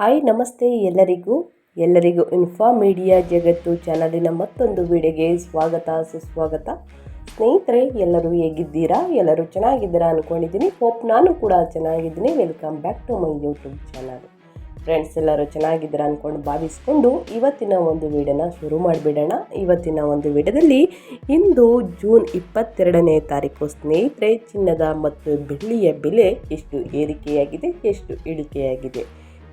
Hi, ನಮಸ್ತೆ ಎಲ್ಲರಿಗೂ. ಎಲ್ಲರಿಗೂ ಇನ್ಫಾ ಮೀಡಿಯಾ ಜಗತ್ತು ಚಾನಲಿನ ಮತ್ತೊಂದು ವಿಡಿಯೋಗೆ ಸ್ವಾಗತ, ಸುಸ್ವಾಗತ. ಸ್ನೇಹಿತರೆ, ಎಲ್ಲರೂ ಹೇಗಿದ್ದೀರಾ? ಎಲ್ಲರೂ ಚೆನ್ನಾಗಿದ್ದೀರಾ ಅಂದ್ಕೊಂಡಿದ್ದೀನಿ ಹೋಪ್ ನಾನು ಕೂಡ ಚೆನ್ನಾಗಿದ್ದೀನಿ. Welcome back to my YouTube channel friends ಎಲ್ಲರೂ ಚೆನ್ನಾಗಿದ್ದೀರಾ ಅಂದ್ಕೊಂಡು ಭಾವಿಸ್ಕೊಂಡು ಇವತ್ತಿನ ಒಂದು ವಿಡಿಯೋನ ಶುರು ಮಾಡಿಬಿಡೋಣ. ಇವತ್ತಿನ ಒಂದು ವಿಡಿಯೋದಲ್ಲಿ ಇಂದು ಜೂನ್ ಇಪ್ಪತ್ತೆರಡನೇ ತಾರೀಕು, ಸ್ನೇಹಿತರೆ, ಚಿನ್ನದ ಮತ್ತು ಬೆಳ್ಳಿಯ ಬೆಲೆ ಎಷ್ಟು ಏರಿಕೆಯಾಗಿದೆ, ಎಷ್ಟು ಇಳಿಕೆಯಾಗಿದೆ?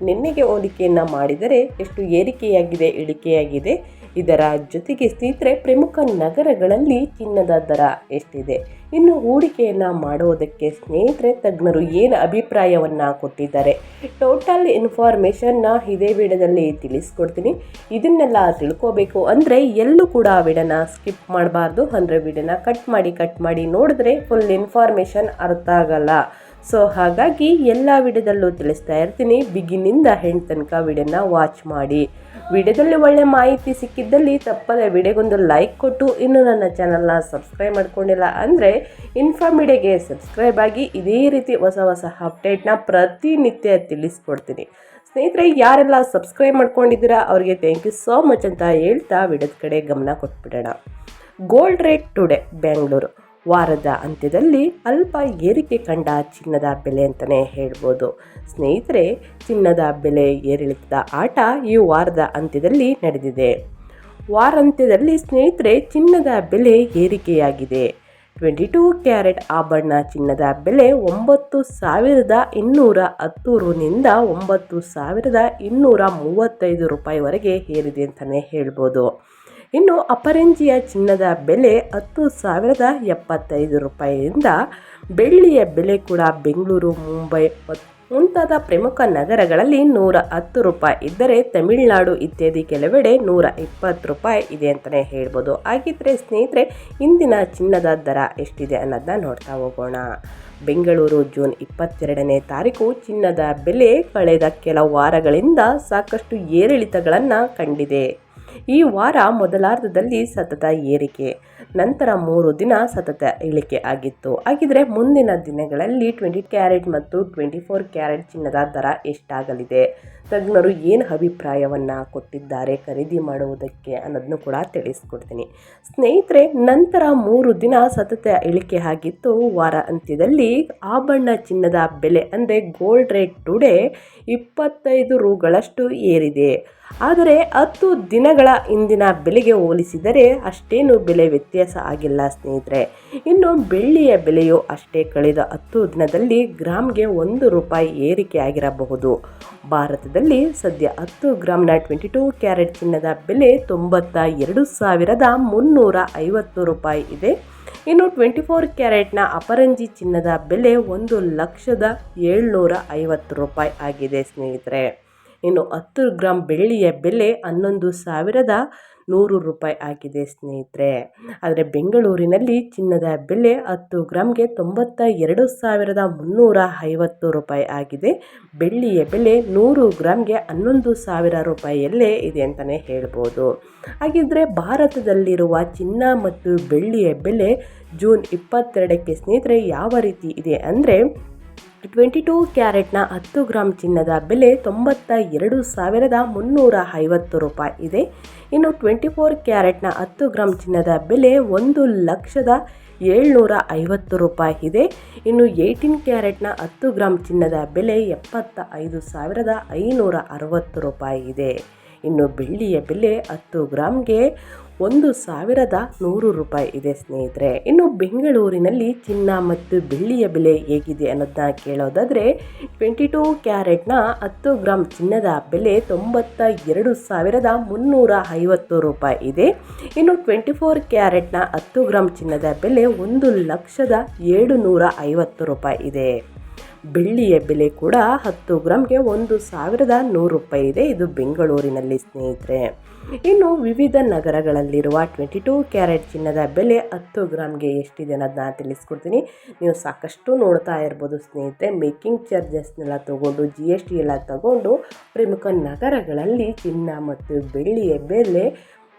ನಿನ್ನೆಗೆ ಹೋಲಿಕೆಯನ್ನು ಮಾಡಿದರೆ ಎಷ್ಟು ಏರಿಕೆಯಾಗಿದೆ, ಇಳಿಕೆಯಾಗಿದೆ, ಇದರ ಜೊತೆಗೆ ಸ್ನೇಹಿತರೆ ಪ್ರಮುಖ ನಗರಗಳಲ್ಲಿ ಚಿನ್ನದ ದರ ಎಷ್ಟಿದೆ? ಇನ್ನು ಹೂಡಿಕೆಯನ್ನು ಮಾಡುವುದಕ್ಕೆ ಸ್ನೇಹಿತರೆ ತಜ್ಞರು ಏನು ಅಭಿಪ್ರಾಯವನ್ನು ಕೊಟ್ಟಿದ್ದಾರೆ? ಟೋಟಲ್ ಇನ್ಫಾರ್ಮೇಷನ್ನ ಇದೇ ವಿಡದಲ್ಲಿ ತಿಳಿಸ್ಕೊಡ್ತೀನಿ. ಇದನ್ನೆಲ್ಲ ತಿಳ್ಕೋಬೇಕು ಅಂದರೆ ಎಲ್ಲೂ ಕೂಡ ವಿಡನ ಸ್ಕಿಪ್ ಮಾಡಬಾರ್ದು. ಅಂದರೆ ವಿಡನ ಕಟ್ ಮಾಡಿ ಕಟ್ ಮಾಡಿ ನೋಡಿದ್ರೆ ಫುಲ್ ಇನ್ಫಾರ್ಮೇಷನ್ ಅರ್ಥ ಆಗಲ್ಲ. ಸೊ ಹಾಗಾಗಿ ಎಲ್ಲ ವಿಡಿಯೋದಲ್ಲೂ ತಿಳಿಸ್ತಾ ಇರ್ತೀನಿ. ಬಿಗಿನಿಂದ ಹೆಣ್ಣು ತನಕ ವಿಡಿಯೋನ ವಾಚ್ ಮಾಡಿ. ವಿಡಿಯೋದಲ್ಲಿ ಒಳ್ಳೆ ಮಾಹಿತಿ ಸಿಕ್ಕಿದ್ದಲ್ಲಿ ತಪ್ಪದೆ ವಿಡಿಯೋಗೊಂದು ಲೈಕ್ ಕೊಟ್ಟು ಇನ್ನು ನನ್ನ ಚಾನಲ್ನ ಸಬ್ಸ್ಕ್ರೈಬ್ ಮಾಡ್ಕೊಂಡಿಲ್ಲ ಅಂದರೆ ಇನ್ಫಾರ್ಮಿಡಿಯಾಗೆ ಸಬ್ಸ್ಕ್ರೈಬ್ ಆಗಿ ಇದೇ ರೀತಿ ಹೊಸ ಹೊಸ ಅಪ್ಡೇಟ್ನ ಪ್ರತಿನಿತ್ಯ ತಿಳಿಸ್ಕೊಡ್ತೀನಿ. ಸ್ನೇಹಿತರೆ, ಯಾರೆಲ್ಲ ಸಬ್ಸ್ಕ್ರೈಬ್ ಮಾಡ್ಕೊಂಡಿದ್ದೀರಾ ಅವರಿಗೆ ಥ್ಯಾಂಕ್ ಯು ಸೋ ಮಚ್ ಅಂತ ಹೇಳ್ತಾ ವಿಡಿಯೋದ ಕಡೆ ಗಮನ ಕೊಟ್ಬಿಡೋಣ. ಗೋಲ್ಡ್ ರೇಟ್ ಟುಡೇ ಬೆಂಗಳೂರು ವಾರದ ಅಂತ್ಯದಲ್ಲಿ ಅಲ್ಪ ಏರಿಕೆ ಕಂಡ ಚಿನ್ನದ ಬೆಲೆ ಅಂತಲೇ ಹೇಳ್ಬೋದು. ಸ್ನೇಹಿತರೆ, ಚಿನ್ನದ ಬೆಲೆ ಏರಿಳಿತದ ಆಟ ಈ ವಾರದ ಅಂತ್ಯದಲ್ಲಿ ನಡೆದಿದೆ. ವಾರಾಂತ್ಯದಲ್ಲಿ ಸ್ನೇಹಿತರೆ, ಚಿನ್ನದ ಬೆಲೆ ಏರಿಕೆಯಾಗಿದೆ. ಟ್ವೆಂಟಿ ಟೂ ಕ್ಯಾರೆಟ್ ಆಭರಣ ಚಿನ್ನದ ಬೆಲೆ ಒಂಬತ್ತು ಸಾವಿರದ ಇನ್ನೂರ ಹತ್ತು ರುನಿಂದ ಒಂಬತ್ತು ಸಾವಿರದ ಇನ್ನೂರ ಮೂವತ್ತೈದು ರೂಪಾಯಿವರೆಗೆ ಏರಿದೆ ಅಂತಲೇ ಹೇಳ್ಬೋದು. ಇನ್ನು ಅಪರಂಜಿಯ ಚಿನ್ನದ ಬೆಲೆ ಹತ್ತು ಸಾವಿರದ ಎಪ್ಪತ್ತೈದು ರೂಪಾಯಿಯಿಂದ ಬೆಳ್ಳಿಯ ಬೆಲೆ ಕೂಡ ಬೆಂಗಳೂರು, ಮುಂಬೈ ಮುಂತಾದ ಪ್ರಮುಖ ನಗರಗಳಲ್ಲಿ ನೂರ ಹತ್ತು ರೂಪಾಯಿ ಇದ್ದರೆ ತಮಿಳುನಾಡು ಇತ್ಯಾದಿ ಕೆಲವೆಡೆ ನೂರ ಇಪ್ಪತ್ತು ರೂಪಾಯಿ ಇದೆ ಅಂತಲೇ ಹೇಳ್ಬೋದು. ಹಾಗಿದ್ರೆ ಸ್ನೇಹಿತರೆ, ಇಂದಿನ ಚಿನ್ನದ ದರ ಎಷ್ಟಿದೆ ಅನ್ನೋದನ್ನ ನೋಡ್ತಾ ಹೋಗೋಣ. ಬೆಂಗಳೂರು ಜೂನ್ ಇಪ್ಪತ್ತೆರಡನೇ ತಾರೀಕು ಚಿನ್ನದ ಬೆಲೆ ಕಳೆದ ಕೆಲ ವಾರಗಳಿಂದ ಸಾಕಷ್ಟು ಏರಿಳಿತಗಳನ್ನು ಕಂಡಿದೆ. ಈ ವಾರ ಮೊದಲಾರ್ಧದಲ್ಲಿ ಸತತ ಏರಿಕೆ, ನಂತರ ಮೂರು ದಿನ ಸತತ ಇಳಿಕೆ ಆಗಿತ್ತು. ಹಾಗಿದ್ರೆ ಮುಂದಿನ ದಿನಗಳಲ್ಲಿ ಟ್ವೆಂಟಿ ಕ್ಯಾರೆಟ್ ಮತ್ತು ಟ್ವೆಂಟಿ ಫೋರ್ ಕ್ಯಾರೆಟ್ ಚಿನ್ನದ ದರ ಎಷ್ಟಾಗಲಿದೆ? ತಜ್ಞರು ಏನು ಅಭಿಪ್ರಾಯವನ್ನು ಕೊಟ್ಟಿದ್ದಾರೆ ಖರೀದಿ ಮಾಡುವುದಕ್ಕೆ ಅನ್ನೋದನ್ನು ಕೂಡ ತಿಳಿಸ್ಕೊಡ್ತೀನಿ. ಸ್ನೇಹಿತರೆ, ನಂತರ ಮೂರು ದಿನ ಸತತ ಇಳಿಕೆ ಆಗಿತ್ತು. ವಾರ ಅಂತ್ಯದಲ್ಲಿ ಆಭರಣ ಚಿನ್ನದ ಬೆಲೆ ಅಂದರೆ ಗೋಲ್ಡ್ ರೇಟ್ ಟುಡೇ ಇಪ್ಪತ್ತೈದು ರುಗಳಷ್ಟು ಏರಿದೆ. ಆದರೆ ಹತ್ತು ದಿನಗಳ ಇಂದಿನ ಬೆಲೆಗೆ ಹೋಲಿಸಿದರೆ ಅಷ್ಟೇನು ಬೆಲೆ ವ್ಯತ್ಯಾಸ ಆಗಿಲ್ಲ ಸ್ನೇಹಿತರೆ. ಇನ್ನು ಬೆಳ್ಳಿಯ ಬೆಲೆಯು ಅಷ್ಟೇ ಕಳೆದ ಹತ್ತು ದಿನದಲ್ಲಿ ಗ್ರಾಮ್ಗೆ ಒಂದು ರೂಪಾಯಿ ಏರಿಕೆ ಆಗಿರಬಹುದು. ಭಾರತದಲ್ಲಿ ಸದ್ಯ ಹತ್ತು ಗ್ರಾಮ್ನ ಟ್ವೆಂಟಿ ಟೂ ಕ್ಯಾರೆಟ್ ಚಿನ್ನದ ಬೆಲೆ ತೊಂಬತ್ತ ಎರಡು ಸಾವಿರದ ಮುನ್ನೂರ ಐವತ್ತು ರೂಪಾಯಿ ಇದೆ. ಇನ್ನು ಟ್ವೆಂಟಿ ಫೋರ್ ಕ್ಯಾರೆಟ್ನ ಅಪರಂಜಿ ಚಿನ್ನದ ಬೆಲೆ ಒಂದು ಲಕ್ಷದ ಏಳ್ನೂರ ಐವತ್ತು ರೂಪಾಯಿ ಆಗಿದೆ ಸ್ನೇಹಿತರೆ. ಇನ್ನು ಹತ್ತು ಗ್ರಾಮ್ ಬೆಳ್ಳಿಯ ಬೆಲೆ ಹನ್ನೊಂದು ಸಾವಿರದ ನೂರು ರೂಪಾಯಿ ಆಗಿದೆ ಸ್ನೇಹಿತರೆ. ಆದರೆ ಬೆಂಗಳೂರಿನಲ್ಲಿ ಚಿನ್ನದ ಬೆಲೆ ಹತ್ತು ಗ್ರಾಮ್ಗೆ ತೊಂಬತ್ತ ಎರಡು ಸಾವಿರದ ಮುನ್ನೂರ ಐವತ್ತು ರೂಪಾಯಿ ಆಗಿದೆ. ಬೆಳ್ಳಿಯ ಬೆಲೆ ನೂರು ಗ್ರಾಮ್ಗೆ ಹನ್ನೊಂದು ಸಾವಿರ ರೂಪಾಯಿಯಲ್ಲೇ ಇದೆ ಅಂತಲೇ ಹೇಳ್ಬೋದು. ಹಾಗಿದ್ರೆ ಭಾರತದಲ್ಲಿರುವ ಚಿನ್ನ ಮತ್ತು ಬೆಳ್ಳಿಯ ಬೆಲೆ ಜೂನ್ ಇಪ್ಪತ್ತೆರಡಕ್ಕೆ ಸ್ನೇಹಿತರೆ ಯಾವ ರೀತಿ ಇದೆ ಅಂದರೆ ಟ್ವೆಂಟಿ ಟೂ ಕ್ಯಾರೆಟ್ನ ಹತ್ತು ಗ್ರಾಮ್ ಚಿನ್ನದ ಬೆಲೆ ತೊಂಬತ್ತ ಎರಡು ಸಾವಿರದ ಮುನ್ನೂರ ಐವತ್ತು ರೂಪಾಯಿ ಇದೆ. ಇನ್ನು ಟ್ವೆಂಟಿ ಫೋರ್ ಕ್ಯಾರೆಟ್ನ ಹತ್ತು ಗ್ರಾಮ್ ಚಿನ್ನದ ಬೆಲೆ ಒಂದು ಲಕ್ಷದ ಏಳ್ನೂರ ಐವತ್ತು ರೂಪಾಯಿ ಇದೆ. ಇನ್ನು ಏಯ್ಟೀನ್ ಕ್ಯಾರೆಟ್ನ ಹತ್ತು ಗ್ರಾಮ್ ಚಿನ್ನದ ಬೆಲೆ ಎಪ್ಪತ್ತ ಐದು ಸಾವಿರದ ಐನೂರ ಅರವತ್ತು ರೂಪಾಯಿ ಇದೆ. ಇನ್ನು ಬೆಳ್ಳಿಯ ಬೆಲೆ ಹತ್ತು ಗ್ರಾಮ್ಗೆ ಒಂದು ಸಾವಿರದ ನೂರು ರೂಪಾಯಿ ಇದೆ ಸ್ನೇಹಿತರೆ. ಇನ್ನು ಬೆಂಗಳೂರಿನಲ್ಲಿ ಚಿನ್ನ ಮತ್ತು ಬೆಳ್ಳಿಯ ಬೆಲೆ ಹೇಗಿದೆ ಅನ್ನೋದನ್ನ ಕೇಳೋದಾದರೆ ಟ್ವೆಂಟಿ ಟೂ ಕ್ಯಾರೆಟ್ನ ಹತ್ತು ಗ್ರಾಮ್ ಚಿನ್ನದ ಬೆಲೆ ತೊಂಬತ್ತ ಎರಡು ಸಾವಿರದ ಮುನ್ನೂರ ಐವತ್ತು ರೂಪಾಯಿ ಇದೆ. ಇನ್ನು ಟ್ವೆಂಟಿ ಫೋರ್ ಕ್ಯಾರೆಟ್ನ ಹತ್ತು ಗ್ರಾಮ್ ಚಿನ್ನದ ಬೆಲೆ ಒಂದು ಲಕ್ಷದ ಏಳು ನೂರ ಐವತ್ತು ರೂಪಾಯಿ ಇದೆ. ಬೆಳ್ಳಿಯ ಬೆಲೆ ಕೂಡ ಹತ್ತು ಗ್ರಾಮ್ಗೆ ಒಂದು ಸಾವಿರದ ನೂರು ರೂಪಾಯಿ ಇದೆ. ಇದು ಬೆಂಗಳೂರಿನಲ್ಲಿ ಸ್ನೇಹಿತರೆ. ಇನ್ನು ವಿವಿಧ ನಗರಗಳಲ್ಲಿರುವ ಟ್ವೆಂಟಿ ಟೂ ಕ್ಯಾರೆಟ್ ಚಿನ್ನದ ಬೆಲೆ ಹತ್ತು ಗ್ರಾಮ್ಗೆ ಎಷ್ಟಿದೆ ನಾನು ತಿಳಿಸ್ಕೊಡ್ತೀನಿ. ನೀವು ಸಾಕಷ್ಟು ನೋಡ್ತಾ ಇರ್ಬೋದು ಸ್ನೇಹಿತರೆ. ಮೇಕಿಂಗ್ ಚಾರ್ಜಸ್ನೆಲ್ಲ ತೊಗೊಂಡು ಜಿ ಎಸ್ ಟಿ ಎಲ್ಲ ತಗೊಂಡು ಪ್ರಮುಖ ನಗರಗಳಲ್ಲಿ ಚಿನ್ನ ಮತ್ತು ಬೆಳ್ಳಿಯ ಬೆಲೆ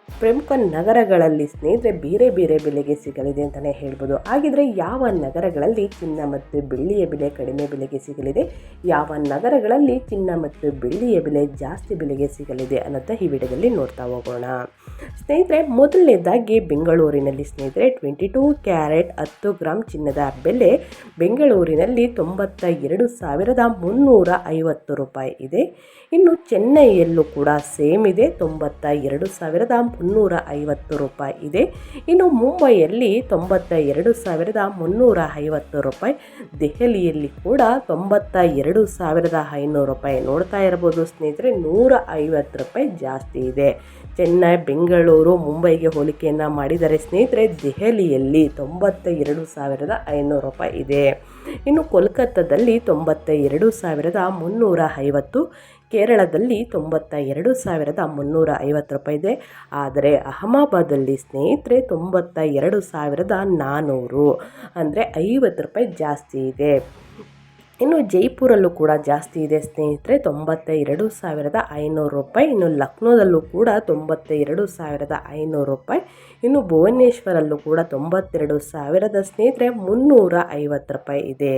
ಪ್ರಮುಖ ನಗರಗಳಲ್ಲಿ ಸ್ನೇಹಿತರೆ ಬೇರೆ ಬೇರೆ ಬೆಲೆಗೆ ಸಿಗಲಿದೆ ಅಂತಲೇ ಹೇಳ್ಬೋದು. ಹಾಗಿದ್ರೆ ಯಾವ ನಗರಗಳಲ್ಲಿ ಚಿನ್ನ ಮತ್ತು ಬೆಳ್ಳಿಯ ಬೆಲೆ ಕಡಿಮೆ ಬೆಲೆಗೆ ಸಿಗಲಿದೆ? ಯಾವ ನಗರಗಳಲ್ಲಿ ಚಿನ್ನ ಮತ್ತು ಬೆಳ್ಳಿಯ ಬೆಲೆ ಜಾಸ್ತಿ ಬೆಲೆಗೆ ಸಿಗಲಿದೆ ಅನ್ನೋದ ಈ ವಿಡಿಯೋದಲ್ಲಿ ನೋಡ್ತಾ ಹೋಗೋಣ. ಸ್ನೇಹಿತರೆ, ಮೊದಲನೇದಾಗಿ ಬೆಂಗಳೂರಿನಲ್ಲಿ ಸ್ನೇಹಿತರೆ ಟ್ವೆಂಟಿ ಟೂ ಕ್ಯಾರೆಟ್ ಹತ್ತು ಗ್ರಾಮ್ ಚಿನ್ನದ ಬೆಲೆ ಬೆಂಗಳೂರಿನಲ್ಲಿ ತೊಂಬತ್ತ ಎರಡು ಸಾವಿರದ ಮುನ್ನೂರ ಐವತ್ತು ರೂಪಾಯಿ ಇದೆ. ಇನ್ನು ಚೆನ್ನೈಯಲ್ಲೂ ಕೂಡ ಸೇಮ್ ಇದೆ ತೊಂಬತ್ತ ಎರಡು ಸಾವಿರದ ಮುನ್ನೂರ ಐವತ್ತು ರೂಪಾಯಿ ಇದೆ. ಇನ್ನು ಮುಂಬೈಯಲ್ಲಿ ತೊಂಬತ್ತ ಎರಡು ಸಾವಿರದ ಮುನ್ನೂರ ಐವತ್ತು ರೂಪಾಯಿ. ದೆಹಲಿಯಲ್ಲಿ ಕೂಡ ತೊಂಬತ್ತ ಎರಡು ಸಾವಿರದ ಐನೂರು ರೂಪಾಯಿ ನೋಡ್ತಾ ಇರ್ಬೋದು ಸ್ನೇಹಿತರೆ ನೂರ ಐವತ್ತು ರೂಪಾಯಿ ಜಾಸ್ತಿ ಇದೆ. ಚೆನ್ನೈ, ಬೆಂಗಳೂರು, ಮುಂಬೈಗೆ ಹೋಲಿಕೆಯನ್ನು ಮಾಡಿದರೆ ಸ್ನೇಹಿತರೆ, ದೆಹಲಿಯಲ್ಲಿ ತೊಂಬತ್ತ ಎರಡು ಸಾವಿರದ ಐನೂರು ರೂಪಾಯಿ ಇದೆ. ಇನ್ನು ಕೋಲ್ಕತ್ತಾದಲ್ಲಿ ತೊಂಬತ್ತ ಎರಡು ಸಾವಿರದ ಮುನ್ನೂರ ಐವತ್ತು ಕೇರಳದಲ್ಲಿ ತೊಂಬತ್ತ ಎರಡು ಸಾವಿರದ ಮುನ್ನೂರ ಐವತ್ತು ರೂಪಾಯಿ ಇದೆ ಆದರೆ ಅಹಮದಾಬಾದಲ್ಲಿ ಸ್ನೇಹಿತರೆ ತೊಂಬತ್ತ ಎರಡು ಸಾವಿರದ ನಾನ್ನೂರು ಅಂದರೆ ಐವತ್ತು ರೂಪಾಯಿ ಜಾಸ್ತಿ ಇದೆ. ಇನ್ನು ಜೈಪುರಲ್ಲೂ ಕೂಡ ಜಾಸ್ತಿ ಇದೆ ಸ್ನೇಹಿತರೆ ತೊಂಬತ್ತ ಎರಡು ಸಾವಿರದ ಐನೂರು ರೂಪಾಯಿ. ಇನ್ನು ಲಕ್ನೋದಲ್ಲೂ ಕೂಡ ತೊಂಬತ್ತ ಎರಡು ಸಾವಿರದ ಐನೂರು ರೂಪಾಯಿ. ಇನ್ನು ಭುವನೇಶ್ವರಲ್ಲೂ ಕೂಡ ತೊಂಬತ್ತೆರಡು ಸಾವಿರದ ಸ್ನೇಹಿತರೆ, ಮುನ್ನೂರ ಐವತ್ತು ರೂಪಾಯಿ ಇದೆ.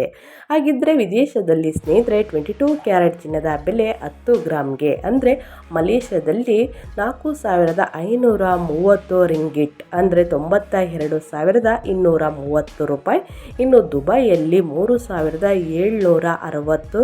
ಹಾಗಿದ್ದರೆ ವಿದೇಶದಲ್ಲಿ ಸ್ನೇಹಿತರೆ, ಟ್ವೆಂಟಿ ಟೂ ಕ್ಯಾರೆಟ್ ಚಿನ್ನದ ಬೆಲೆ ಹತ್ತು ಗ್ರಾಮ್ಗೆ. ಅಂದರೆ ಮಲೇಷ್ಯಾದಲ್ಲಿ ನಾಲ್ಕು ಸಾವಿರದ ಐನೂರ ಮೂವತ್ತು ರಿಂಗಿಟ್, ಅಂದರೆ ತೊಂಬತ್ತ ಎರಡು ಸಾವಿರದ ಇನ್ನೂರ ಮೂವತ್ತು ರೂಪಾಯಿ. ಇನ್ನು ದುಬೈಯಲ್ಲಿ ಮೂರು ಸಾವಿರದ ಏಳ್ನೂರ ಅರವತ್ತು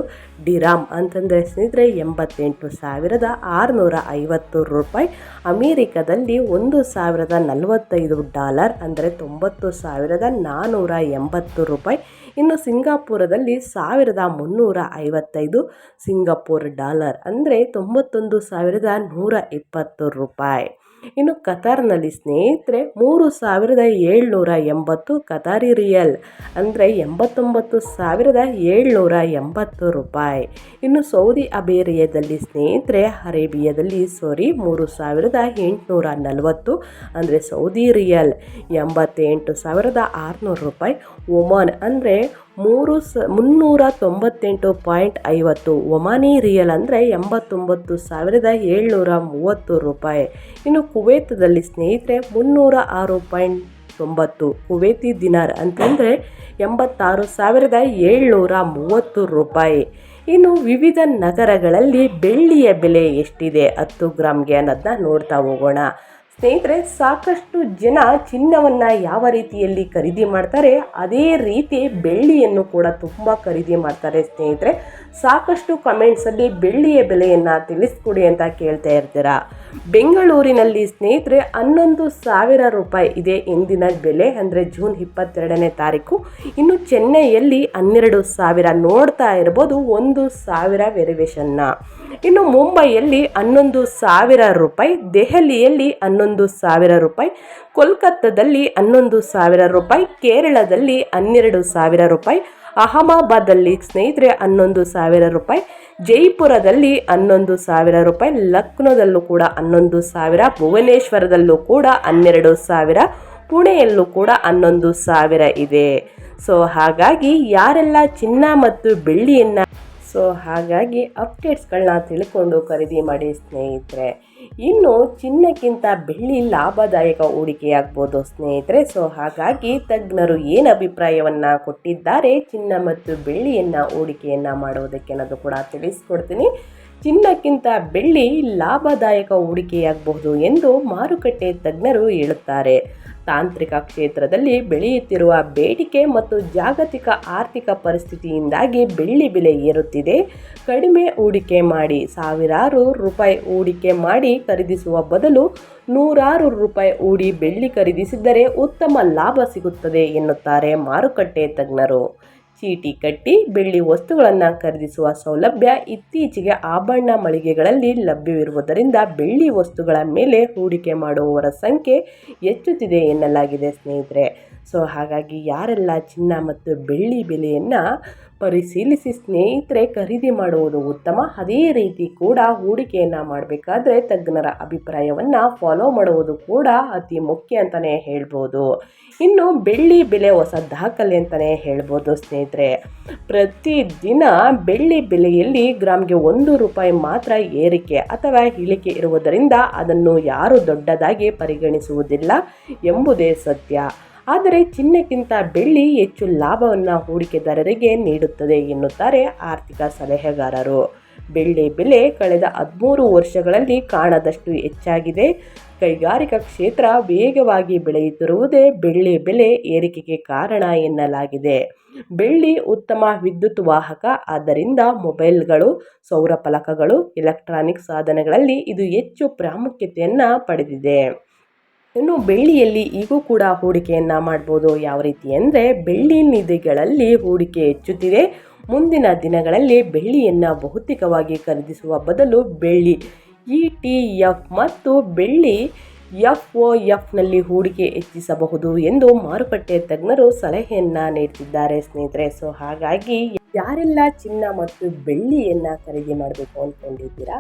ಡಿರಾಮ್ ಅಂತಂದರೆ ಸ್ನೇಹಿತರೆ ಎಂಬತ್ತೆಂಟು ಸಾವಿರದ ಆರುನೂರ ಐವತ್ತು ರೂಪಾಯಿ. ಅಮೇರಿಕದಲ್ಲಿ ಒಂದು ಸಾವಿರದ ನಲವತ್ತೈದು ಡಾಲರ್ ಅಂದರೆ ತೊಂಬತ್ತು ಸಾವಿರದ ನಾನ್ನೂರ ಎಂಬತ್ತು ರೂಪಾಯಿ. ಇನ್ನು ಸಿಂಗಾಪುರದಲ್ಲಿ ಸಾವಿರದ ಮುನ್ನೂರ ಐವತ್ತೈದು ಸಿಂಗಾಪುರ್ ಡಾಲರ್ ಅಂದರೆ ತೊಂಬತ್ತೊಂದು ಸಾವಿರದ ನೂರ ಇಪ್ಪತ್ತು ರೂಪಾಯಿ. ಇನ್ನು ಕತಾರ್ನಲ್ಲಿ ಸ್ನೇಹಿತರೆ ಮೂರು ಸಾವಿರದ ಏಳ್ನೂರ ಎಂಬತ್ತು ಕತಾರಿ ರಿಯಲ್ ಅಂದರೆ ಎಂಬತ್ತೊಂಬತ್ತು ಸಾವಿರದ ಏಳ್ನೂರ ಎಂಬತ್ತು ರೂಪಾಯಿ. ಇನ್ನು ಸೌದಿ ಅಬೇರಿಯಾದಲ್ಲಿ ಸ್ನೇಹಿತರೆ ಅರೇಬಿಯಾದಲ್ಲಿ ಸಾರಿ ಮೂರು ಸಾವಿರದ ಎಂಟುನೂರ ನಲವತ್ತು ಅಂದರೆ ಸೌದಿ ರಿಯಲ್ ಎಂಬತ್ತೆಂಟು ಸಾವಿರದ ಆರುನೂರು ರೂಪಾಯಿ. ಒಮಾನ್ ಅಂದರೆ ಮೂರು ಸ, ಮುನ್ನೂರ ತೊಂಬತ್ತೆಂಟು ಪಾಯಿಂಟ್ ಐವತ್ತು, ಒಮಾನಿ ರಿಯಲ್ ಅಂದರೆ ಎಂಬತ್ತೊಂಬತ್ತು ಸಾವಿರದ ಏಳ್ನೂರ ಮೂವತ್ತು ರೂಪಾಯಿ. ಇನ್ನು ಕುವೇತದಲ್ಲಿ ಸ್ನೇಹಿತರೆ, ಮುನ್ನೂರ ಆರು ಪಾಯಿಂಟ್ ತೊಂಬತ್ತು, ಕುವೇತಿ ದಿನಾರ್ ಅಂತಂದರೆ ಎಂಬತ್ತಾರು ಸಾವಿರದ ಏಳ್ನೂರ ಮೂವತ್ತು ರೂಪಾಯಿ. ಇನ್ನು ವಿವಿಧ ನಗರಗಳಲ್ಲಿ ಬೆಳ್ಳಿಯ ಬೆಲೆ ಎಷ್ಟಿದೆ? ಹತ್ತು ಗ್ರಾಮ್ಗೆ ಅನ್ನೋದನ್ನ ನೋಡ್ತಾ ಹೋಗೋಣ. ಸ್ನೇಹಿತರೆ, ಸಾಕಷ್ಟು ಜನ ಚಿನ್ನವನ್ನು ಯಾವ ರೀತಿಯಲ್ಲಿ ಖರೀದಿ ಮಾಡ್ತಾರೆ, ಅದೇ ರೀತಿ ಬೆಳ್ಳಿಯನ್ನು ಕೂಡ ತುಂಬ ಖರೀದಿ ಮಾಡ್ತಾರೆ ಸ್ನೇಹಿತರೆ. ಸಾಕಷ್ಟು ಕಮೆಂಟ್ಸಲ್ಲಿ ಬೆಳ್ಳಿಯ ಬೆಲೆಯನ್ನು ತಿಳಿಸ್ಕೊಡಿ ಅಂತ ಕೇಳ್ತಾ ಇರ್ತೀರಾ? ಬೆಂಗಳೂರಿನಲ್ಲಿ ಸ್ನೇಹಿತರೆ, ಹನ್ನೊಂದು ಸಾವಿರ ರೂಪಾಯಿ ಇದೆ ಇಂದಿನ ಬೆಲೆ, ಅಂದರೆ ಜೂನ್ ಇಪ್ಪತ್ತೆರಡನೇ ತಾರೀಕು. ಇನ್ನು ಚೆನ್ನೈಯಲ್ಲಿ ಹನ್ನೆರಡು ಸಾವಿರ ನೋಡ್ತಾ ಇರ್ಬೋದು, ಒಂದು ಸಾವಿರ ವೆರಿವೇಷನ್ನ ಇನ್ನು ಮುಂಬೈಯಲ್ಲಿ ಹನ್ನೊಂದು ಸಾವಿರ ರೂಪಾಯಿ, ದೆಹಲಿಯಲ್ಲಿ ಹನ್ನೊಂದು ಸಾವಿರ ರೂಪಾಯಿ, ಕೋಲ್ಕತ್ತಾದಲ್ಲಿ ಹನ್ನೊಂದು ಸಾವಿರ ರೂಪಾಯಿ, ಕೇರಳದಲ್ಲಿ ಹನ್ನೆರಡು ಸಾವಿರ ರೂಪಾಯಿ ಅಹಮದಾಬಾದಲ್ಲಿ ಸ್ನೇಹಿತರೆ ಹನ್ನೊಂದು ಸಾವಿರ ರೂಪಾಯಿ, ಜೈಪುರದಲ್ಲಿ ಹನ್ನೊಂದು ಸಾವಿರ ರೂಪಾಯಿ, ಲಕ್ನೋದಲ್ಲೂ ಕೂಡ ಹನ್ನೊಂದು ಸಾವಿರ, ಭುವನೇಶ್ವರದಲ್ಲೂ ಕೂಡ ಹನ್ನೆರಡು ಸಾವಿರ, ಪುಣೆಯಲ್ಲೂ ಕೂಡ ಹನ್ನೊಂದು ಸಾವಿರ ಇದೆ. ಸೊ ಹಾಗಾಗಿ ಯಾರೆಲ್ಲ ಚಿನ್ನ ಮತ್ತು ಬೆಳ್ಳಿಯನ್ನು ಸೊ ಹಾಗಾಗಿ ಅಪ್ಡೇಟ್ಸ್ಗಳನ್ನ ತಿಳ್ಕೊಂಡು ಖರೀದಿ ಮಾಡಿ ಸ್ನೇಹಿತರೆ. ಇನ್ನು ಚಿನ್ನಕ್ಕಿಂತ ಬೆಳ್ಳಿ ಲಾಭದಾಯಕ ಹೂಡಿಕೆಯಾಗ್ಬೋದು ಸ್ನೇಹಿತರೆ. ಸೊ ಹಾಗಾಗಿ ತಜ್ಞರು ಏನು ಅಭಿಪ್ರಾಯವನ್ನು ಕೊಟ್ಟಿದ್ದಾರೆ, ಚಿನ್ನ ಮತ್ತು ಬೆಳ್ಳಿಯನ್ನು ಹೂಡಿಕೆಯನ್ನು ಮಾಡುವುದಕ್ಕೆ ಅನ್ನೋದು ಕೂಡ ತಿಳಿಸ್ಕೊಡ್ತೀನಿ. ಚಿನ್ನಕ್ಕಿಂತ ಬೆಳ್ಳಿ ಲಾಭದಾಯಕ ಹೂಡಿಕೆಯಾಗಬಹುದು ಎಂದು ಮಾರುಕಟ್ಟೆ ತಜ್ಞರು ಹೇಳುತ್ತಾರೆ. ತಾಂತ್ರಿಕ ಕ್ಷೇತ್ರದಲ್ಲಿ ಬೆಳೆಯುತ್ತಿರುವ ಬೇಡಿಕೆ ಮತ್ತು ಜಾಗತಿಕ ಆರ್ಥಿಕ ಪರಿಸ್ಥಿತಿಯಿಂದಾಗಿ ಬೆಳ್ಳಿ ಬೆಲೆ ಏರುತ್ತಿದೆ. ಕಡಿಮೆ ಹೂಡಿಕೆ ಮಾಡಿ ಸಾವಿರಾರು ರೂಪಾಯಿ ಹೂಡಿಕೆ ಮಾಡಿ ಖರೀದಿಸುವ ಬದಲು ನೂರಾರು ರೂಪಾಯಿ ಹೂಡಿ ಬೆಳ್ಳಿ ಖರೀದಿಸಿದರೆ ಉತ್ತಮ ಲಾಭ ಸಿಗುತ್ತದೆ ಎನ್ನುತ್ತಾರೆ ಮಾರುಕಟ್ಟೆ ತಜ್ಞರು. ಚೀಟಿ ಕಟ್ಟಿ ಬೆಳ್ಳಿ ವಸ್ತುಗಳನ್ನು ಖರೀದಿಸುವ ಸೌಲಭ್ಯ ಇತ್ತೀಚೆಗೆ ಆಭರಣ ಮಳಿಗೆಗಳಲ್ಲಿ ಲಭ್ಯವಿರುವುದರಿಂದ ಬೆಳ್ಳಿ ವಸ್ತುಗಳ ಮೇಲೆ ಹೂಡಿಕೆ ಮಾಡುವವರ ಸಂಖ್ಯೆ ಹೆಚ್ಚುತ್ತಿದೆ ಎನ್ನಲಾಗಿದೆ ಸ್ನೇಹಿತರೆ. ಸೊ, ಹಾಗಾಗಿ ಯಾರೆಲ್ಲ ಚಿನ್ನ ಮತ್ತು ಬೆಳ್ಳಿ ಬೆಲೆಯನ್ನು ಪರಿಶೀಲಿಸಿ ಸ್ನೇಹಿತರೆ, ಖರೀದಿ ಮಾಡುವುದು ಉತ್ತಮ. ಅದೇ ರೀತಿ ಕೂಡ ಹೂಡಿಕೆಯನ್ನು ಮಾಡಬೇಕಾದ್ರೆ ತಜ್ಞರ ಅಭಿಪ್ರಾಯವನ್ನು ಫಾಲೋ ಮಾಡುವುದು ಕೂಡ ಅತಿ ಮುಖ್ಯ ಅಂತಲೇ ಹೇಳ್ಬೋದು. ಇನ್ನು ಬೆಳ್ಳಿ ಬೆಲೆ ಹೊಸ ದಾಖಲೆ ಅಂತಲೇ ಹೇಳ್ಬೋದು ಸ್ನೇಹಿತರೆ. ಪ್ರತಿದಿನ ಬೆಳ್ಳಿ ಬೆಲೆಯಲ್ಲಿ ಗ್ರಾಮ್ಗೆ ಒಂದು ರೂಪಾಯಿ ಮಾತ್ರ ಏರಿಕೆ ಅಥವಾ ಇಳಿಕೆ ಇರುವುದರಿಂದ ಅದನ್ನು ಯಾರು ದೊಡ್ಡದಾಗಿ ಪರಿಗಣಿಸುವುದಿಲ್ಲ ಎಂಬುದೇ ಸತ್ಯ. ಆದರೆ ಚಿನ್ನಕ್ಕಿಂತ ಬೆಳ್ಳಿ ಹೆಚ್ಚು ಲಾಭವನ್ನು ಹೂಡಿಕೆದಾರರಿಗೆ ನೀಡುತ್ತದೆ ಎನ್ನುತ್ತಾರೆ ಆರ್ಥಿಕ ಸಲಹೆಗಾರರು. ಬೆಳ್ಳಿ ಬೆಲೆ ಕಳೆದ ಹದಿಮೂರು ವರ್ಷಗಳಲ್ಲಿ ಕಾಣದಷ್ಟು ಹೆಚ್ಚಾಗಿದೆ. ಕೈಗಾರಿಕಾ ಕ್ಷೇತ್ರ ವೇಗವಾಗಿ ಬೆಳೆಯುತ್ತಿರುವುದೇ ಬೆಳ್ಳಿ ಬೆಲೆ ಏರಿಕೆಗೆ ಕಾರಣ ಎನ್ನಲಾಗಿದೆ. ಬೆಳ್ಳಿ ಉತ್ತಮ ವಿದ್ಯುತ್ ವಾಹಕ, ಆದ್ದರಿಂದ ಮೊಬೈಲ್ಗಳು, ಸೌರ ಫಲಕಗಳು, ಎಲೆಕ್ಟ್ರಾನಿಕ್ ಸಾಧನಗಳಲ್ಲಿ ಇದು ಹೆಚ್ಚು ಪ್ರಾಮುಖ್ಯತೆಯನ್ನು ಪಡೆದಿದೆ. ಇನ್ನು ಬೆಳ್ಳಿಯಲ್ಲಿ ಈಗೂ ಕೂಡ ಹೂಡಿಕೆಯನ್ನು ಮಾಡ್ಬೋದು. ಯಾವ ರೀತಿ ಅಂದರೆ ಬೆಳ್ಳಿ ನಿಧಿಗಳಲ್ಲಿ ಹೂಡಿಕೆ ಹೆಚ್ಚುತ್ತಿದೆ. ಮುಂದಿನ ದಿನಗಳಲ್ಲಿ ಬೆಳ್ಳಿಯನ್ನು ಭೌತಿಕವಾಗಿ ಖರೀದಿಸುವ ಬದಲು ಬೆಳ್ಳಿ ಇ ಟಿ ಎಫ್ ಮತ್ತು ಬೆಳ್ಳಿ ಎಫ್ ಒ ಎಫ್ನಲ್ಲಿ ಹೂಡಿಕೆ ಹೆಚ್ಚಿಸಬಹುದು ಎಂದು ಮಾರುಕಟ್ಟೆ ತಜ್ಞರು ಸಲಹೆಯನ್ನು ನೀಡುತ್ತಿದ್ದಾರೆ ಸ್ನೇಹಿತರೆ. ಸೊ ಹಾಗಾಗಿ ಯಾರೆಲ್ಲ ಚಿನ್ನ ಮತ್ತು ಬೆಳ್ಳಿಯನ್ನು ಖರೀದಿ ಮಾಡಬೇಕು ಅಂದ್ಕೊಂಡಿದ್ದೀರಾ?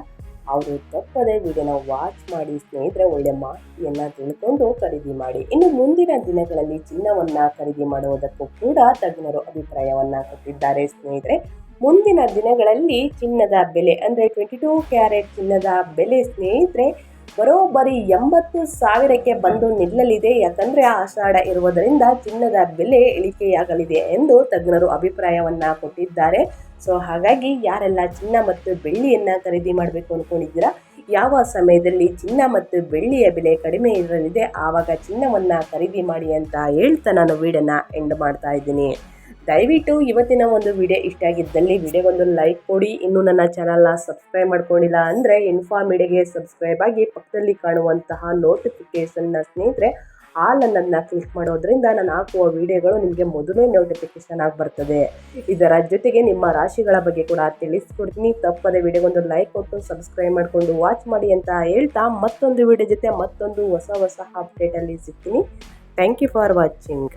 ಅವರು ತಪ್ಪದೆ ವಿಡಿಯೋನ ವಾಚ್ ಮಾಡಿ ಸ್ನೇಹಿತರೆ, ಒಳ್ಳೆ ಮಾಹಿತಿಯನ್ನು ತಿಳ್ಕೊಂಡು ಖರೀದಿ ಮಾಡಿ. ಇನ್ನು ಮುಂದಿನ ದಿನಗಳಲ್ಲಿ ಚಿನ್ನವನ್ನು ಖರೀದಿ ಮಾಡುವುದಕ್ಕೂ ಕೂಡ ತಜ್ಞರು ಅಭಿಪ್ರಾಯವನ್ನು ಕೊಟ್ಟಿದ್ದಾರೆ ಸ್ನೇಹಿತರೆ. ಮುಂದಿನ ದಿನಗಳಲ್ಲಿ ಚಿನ್ನದ ಬೆಲೆ, ಅಂದರೆ ಟ್ವೆಂಟಿ ಟೂ ಕ್ಯಾರೆಟ್ ಚಿನ್ನದ ಬೆಲೆ ಸ್ನೇಹಿತರೆ ಬರೋಬ್ಬರಿ ಎಂಬತ್ತು ಸಾವಿರಕ್ಕೆ ಬಂದು ನಿಲ್ಲಲಿದೆ. ಯಾಕಂದರೆ ಆಷಾಢ ಇರುವುದರಿಂದ ಚಿನ್ನದ ಬೆಲೆ ಇಳಿಕೆಯಾಗಲಿದೆ ಎಂದು ತಜ್ಞರು ಅಭಿಪ್ರಾಯವನ್ನು ಕೊಟ್ಟಿದ್ದಾರೆ. ಸೊ, ಹಾಗಾಗಿ ಯಾರೆಲ್ಲ ಚಿನ್ನ ಮತ್ತು ಬೆಳ್ಳಿಯನ್ನು ಖರೀದಿ ಮಾಡಬೇಕು ಅಂದ್ಕೊಂಡಿದ್ದೀರಾ ಯಾವ ಸಮಯದಲ್ಲಿ ಚಿನ್ನ ಮತ್ತು ಬೆಳ್ಳಿಯ ಬೆಲೆ ಕಡಿಮೆ ಇರಲಿದೆ, ಆವಾಗ ಚಿನ್ನವನ್ನು ಖರೀದಿ ಮಾಡಿ ಅಂತ ಹೇಳ್ತಾ ನಾನು ವೀಡಿಯೋನ ಎಂಡ್ ಮಾಡ್ತಾ ಇದ್ದೀನಿ. ದಯವಿಟ್ಟು ಇವತ್ತಿನ ಒಂದು ವಿಡಿಯೋ ಇಷ್ಟ ಆಗಿದ್ದಲ್ಲಿ ವಿಡಿಯೋಗೊಂದು ಲೈಕ್ ಕೊಡಿ. ಇನ್ನೂ ನನ್ನ ಚಾನಲ್ನ ಸಬ್ಸ್ಕ್ರೈಬ್ ಮಾಡ್ಕೊಂಡಿಲ್ಲ ಅಂದರೆ ಇನ್ಫಾರ್ಮ್ ಮೀಡಿಯಾಗೆ ಸಬ್ಸ್ಕ್ರೈಬ್ ಆಗಿ ಪಕ್ಕದಲ್ಲಿ ಕಾಣುವಂತಹ ನೋಟಿಫಿಕೇಷನ್ನ ಸ್ನೇಹಿತರೆ ಆಲ್ ನನ್ನನ್ನು ಕ್ಲಿಕ್ ಮಾಡೋದ್ರಿಂದ ನಾನು ಹಾಕುವ ವಿಡಿಯೋಗಳು ನಿಮಗೆ ಮೊದಲೇ ನೋಟಿಫಿಕೇಷನ್ ಆಗಿ ಬರ್ತದೆ. ಇದರ ಜೊತೆಗೆ ನಿಮ್ಮ ರಾಶಿಗಳ ಬಗ್ಗೆ ಕೂಡ ತಿಳಿಸ್ಕೊಡ್ತೀನಿ. ತಪ್ಪದೆ ವಿಡಿಯೋಗೊಂದು ಲೈಕ್ ಕೊಟ್ಟು ಸಬ್ಸ್ಕ್ರೈಬ್ ಮಾಡಿಕೊಂಡು ವಾಚ್ ಮಾಡಿ ಅಂತ ಹೇಳ್ತಾ ಮತ್ತೊಂದು ವಿಡಿಯೋ ಜೊತೆ ಮತ್ತೊಂದು ಹೊಸ ಹೊಸ ಅಪ್ಡೇಟಲ್ಲಿ ಸಿಗ್ತೀನಿ. Thank you for watching